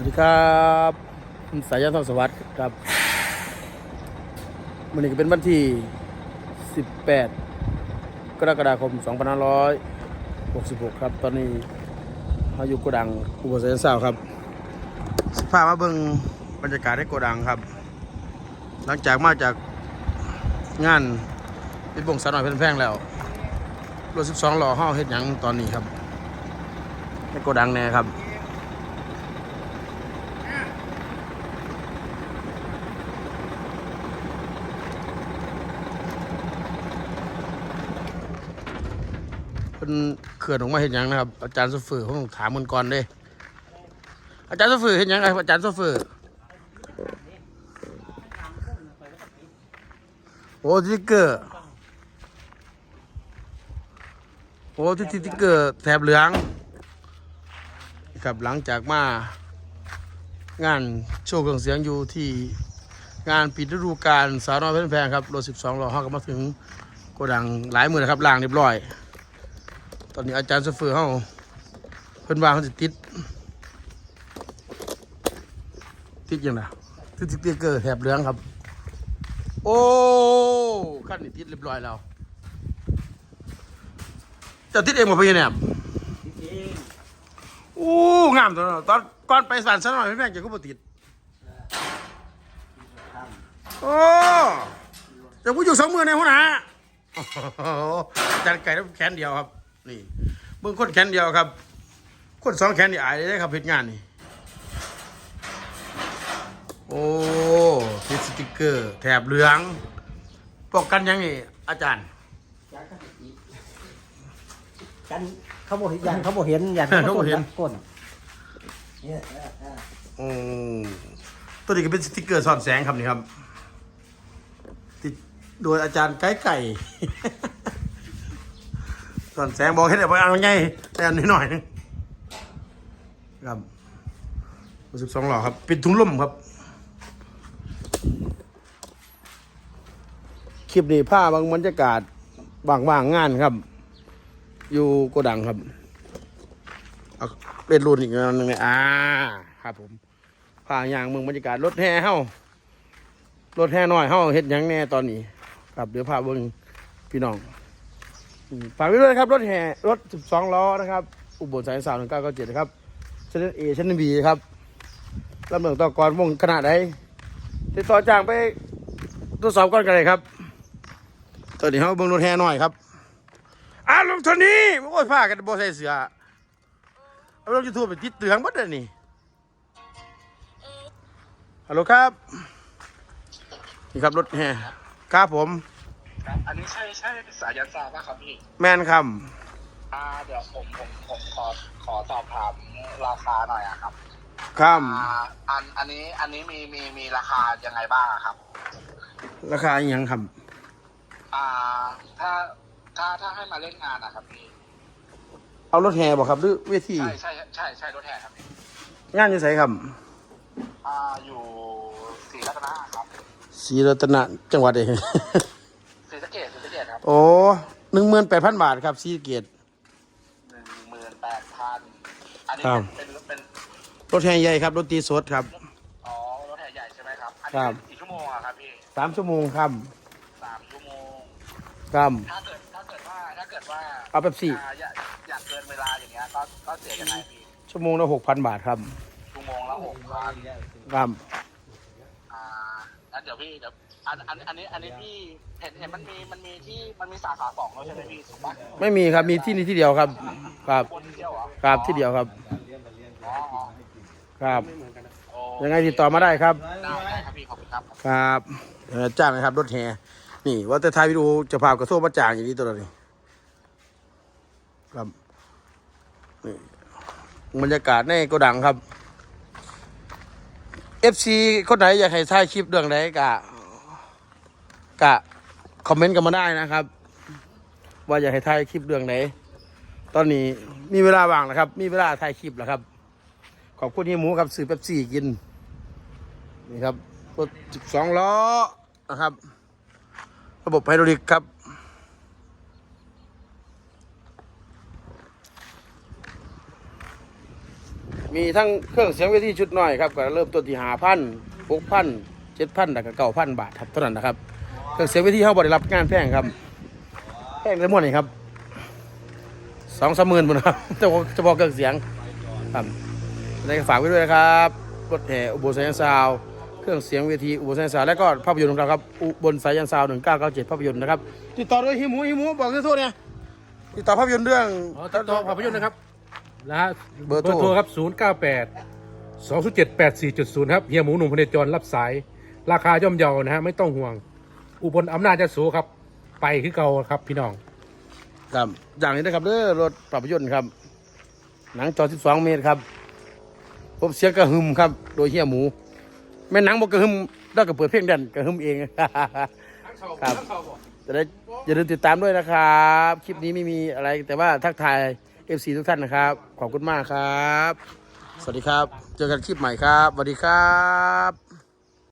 วัสดีครับผมสายันทองสวัสดิ์ครับวันนี้ก็เป็นวันที่ 18 กรกฎาคม 2566 ครับ ตอนนี้เราอยู่โกดังอุบลสายสาวครับสภาพมาเบิ่งบรรยากาศในโกดังครับ หลังจากมาจากงานเป็นบงสาวน้อยแพงแล้วรถ12ล้อห้าเฮ็ดหยังตอนนี้ครับในโกดังแน่ครับ เป็นเขื่อนออกมาเห็นยังนะครับอาจารย์โซเฟอร์ผมต้องถามมันก่อนเด้อาจารย์โซเฟอร์เห็นยังไงครับอาจารย์โซเฟอร์โอ้สติ๊กเกอร์โอ้ที่สติ๊กเกอร์แถบเหลืองครับหลังจากมางานโชว์เครื่องเสียงอยู่ที่งานปิดฤดูกาลสาวน้อยเพชรแพงครับรถ12ล้อเขาก็มาถึงโกดังหลายหมื่นนะครับล่างเรียบร้อย อนนี้อาจารย์โซเฟอร์เขาเพิ่นว่าเขาจะติด ติดยังไงติดสติ๊กเกอร์แถบเหลืองครับ โอ้ขั้นนี้ติดเรียบร้อยแล้วเจะติดเองหมดไปยังเนี่ยโอ้งามตัวนั้นตอนก่อนไปสานสนหน่อยแม่งจะก็บ่ติดโอ้จะพูดอยู่สองมือในหัวหน้าโอ้โหอาจารย์ไก่ต้องแขนเดียวครับ นี่เบิ่งคนแขนเดียวครับ คนสองแขนนี่อายเลยครับเพชรงานนี่ โอ้ติดสติกเกอร์ แถบเหลืองป้องกันยังนี่อาจารย์กันเขาบอกยันเขาบอกเห็นยันเขาบ่เห็นก้นโอ้ตัวนี้ก็เป็นสติกเกอร์สอดแสงครับนี่ครับ ติดโดยอาจารย์ไก่ไก่ สอดแสงบอกให้เดี๋ยวไปเอาไงแต่อันนี้หน่อยนึงครับสิบสองหล่อครับปิดถุงลมครับ คลิปนี้ผ้าบางบรรยากาศบางว่างงานครับ อยู่โกดังครับเอาเล่นรุ่นอีกอันหนึ่งเลยอ่าครับผมผ้าอย่างเมืองบรรยากาศรถแห่เฮ้ารถแห่น้อยเฮ้าเฮ็ดยังแน่ตอนนี้ ครับเดี๋ยวพาเบิ่งพี่น้อง ฝากไว้ด้วยนะครับรถแห่รถ 12 ล้อนะครับ อุบลสายสามหนึ่งเก้าเก้าเจ็ดนะครับชั้นเอชั้นบีครับลำเนิงต่อกรวงขนาดใดติดต่อจ้างไปทดสอบก่อนกันเลยครับตอนนี้เขาเบิ่งรถแห่หน่อยครับอ้าวลงเท่านี้โอ้ยผ้ากันบ่ใส่เสือเอาลงยูทูบไปติดเตืองหมดเลยนี่ฮัลโหลครับ นี่ครับรถแห่ครับผม ครับ อันนี้ใช่ใช่สายันซาป่ะครับพี่ แมนคอ่า เดี๋ยวผมผมผมขอขอสอบถามราคาหน่อยอะครับำครับ อ่าอันอันนี้อันนี้มีมีมีราคายังไงบ้างอะครับ ราคาอหยังครับ อ่า ถ้าถ้าถ้าให้มาเล่นงานอะครับพี่ เอารถแห่บอกครับหรือเวทีใช่ใช่ใช่ใช่รถแห่ครับพี่งานจะใส่ครับอ่าอยู่ศรีรัตนะครับ ศรีรัตนะจังหวัดเอง โอ้หนึ่งหมื่นแปดพันบาทครับซีเกียรติหนึ่งหมื่นแปดพันอันนี้ครับเป็นเป็นรถแห่ใหญ่ครับรถตีสดครับ อ๋อรถแห่ใหญ่ใช่ไหมครับอันครันี้บกี่ชั่วโมงอะครับพี่สามชั่วโมงครับสามชั่วโมง ครับถ้าเกิดถ้าเกิดว่าถ้าเกิดว่าเอาแบบสี่อ่าอยากอยากเกินเวลาอย่างเงี้ยก็ก็เสียยังไงพี่ชั่วโมงละหกพันบาทครับชั่วโมงละหกพันครับ อ่างั้นเดี๋ยวพี่เดี๋ยว อันอันอันนี้อันนี้พี่เห็นเห็นมันมีมันมีที่มันมีสาขาสองแล้วใช่ไหมพี่ถูกปะไม่มีครับมีที่นี่ที่เดียวครับ ครับคนที่เดียวเหรอครับที่เดียวครับ อ๋ออ๋อครับ โอ้ยังไงติดต่อมาได้ครับ ได้ได้ครับพี่ขอบคุณครับ ครับเดี๋ยวจ้างนะครับรถแห่นี่ว่าแต่ท้ายวิดีโอจะพากระโซ่มาจ้างอย่างนี้ตัวนี้ครับนี่บรรยากาศในโกดังครับ FC คนไหนอยากให้ถ่ายคลิปเรื่องไหนกะ กะคอมเมนต์กันมาได้นะครับ ว่าอยากให้ถ่ายคลิปเรื่องไหน ตอนนี้มีเวลาว่างแล้วครับ มีเวลาถ่ายคลิปแล้วครับ ขอบคุณที่หมูครับซื้อเป๊ปซี่กิน นี่ครับรถ12ล้อนะครับ ระบบไฮดรอลิกครับมีมีทั้งเครื่องเสียงเวทีชุดน้อยครับก็เริ่มต้นที่หาพันหกพันเจ็ดพันแล้วก็เก้าพันบาทครับเท่านั้นนะครับ เครื่องเสียงเวทีเขาบริรับงานแพงครับ แพงได้หมดนี่ครับสองสามหมื่นบนครับเฉพาะเฉพาะเครื่องเสียงครับในฝากไว้ด้วยนะครับรถแห่อุโบสถยันซาวด์เครื่องเสียงเวทีอุโบสถยันซาวด์และก็ภาพยนตร์ของเราครับอุบลสายยันซาวหนึ่งเก้าเก้าเจ็ดภาพยนตร์นะครับติดต่อด้วยฮิมูฮิมูบอกเรื่องโทษเนี่ยติดต่อภาพยนตร์เรื่องอ๋อตัดต่อภาพยนตร์นะครับนะฮะเบอร์โทรครับ0 9 8 2 0 7 8 4 0 ครับเฮียหมูหนุ่มพเนจรรับสาย ราคาย่อมเยานะฮะ ไม่ต้องห่วง อุบลอำนาจจะสูครับ ไปคือเก่าครับพี่น้องครับอย่างนี้นะครับเด้อรถภาพยนตร์ครับ หนังจอ12 เมตรครับพบเสียงกระหึ่มครับ โดยเฮียหมู แม่หนังบอกกระหึ่มแล้วก็เปิดเพลงแดนกระหึ่มเองครับจะได้อย่าลืมติดตามด้วยนะครับ คลิปนี้ไม่มีอะไรแต่ว่าทักทาย FC ทุกท่านนะครับ ขอบคุณมากครับ สวัสดีครับ เจอกันคลิปใหม่ครับสวัสดีครับ